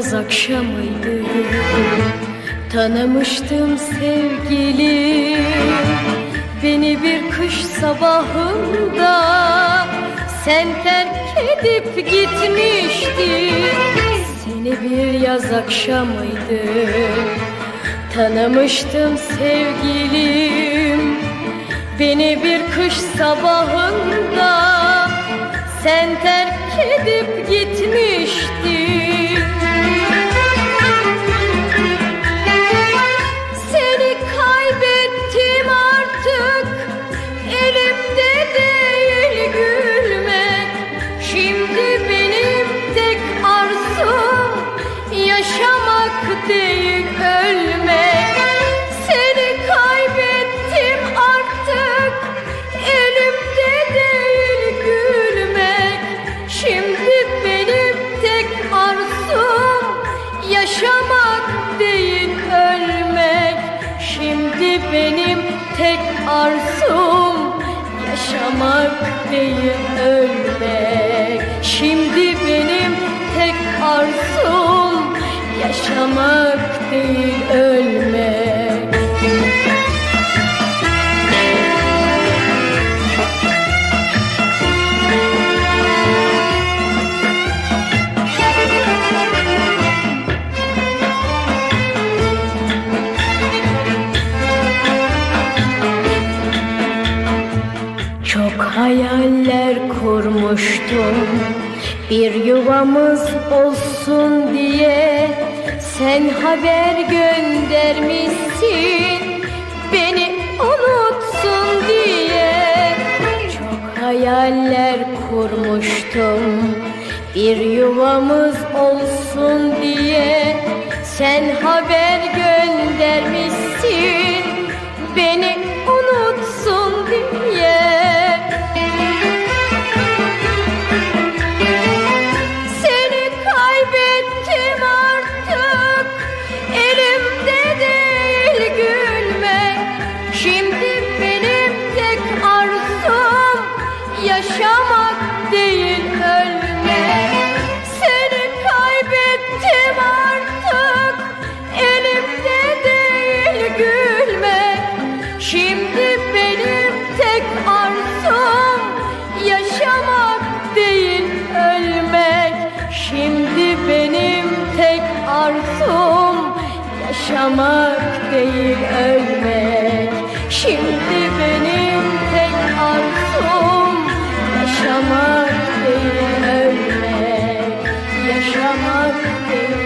akşamıydı. Tanımıştım sevgili. Beni bir kış sabahında Sen terk edip gitmiştin. Seni bir yaz akşamıydı. Tanımıştım sevgilim. Beni bir kış sabahında Sen terk edip gitmiştin arzum Yaşamak değil ölmek. Şimdi benim tek arzum Yaşamak değil ölmek kurmuştum Bir yuvamız olsun diye Sen haber göndermişsin. Beni unutsun diye Çok hayaller kurmuştum. Bir yuvamız olsun diye Sen haber göndermişsin yaşamak değil ölmek. Şimdi benim tek arzum yaşamak değil ölmek. Yaşamak değil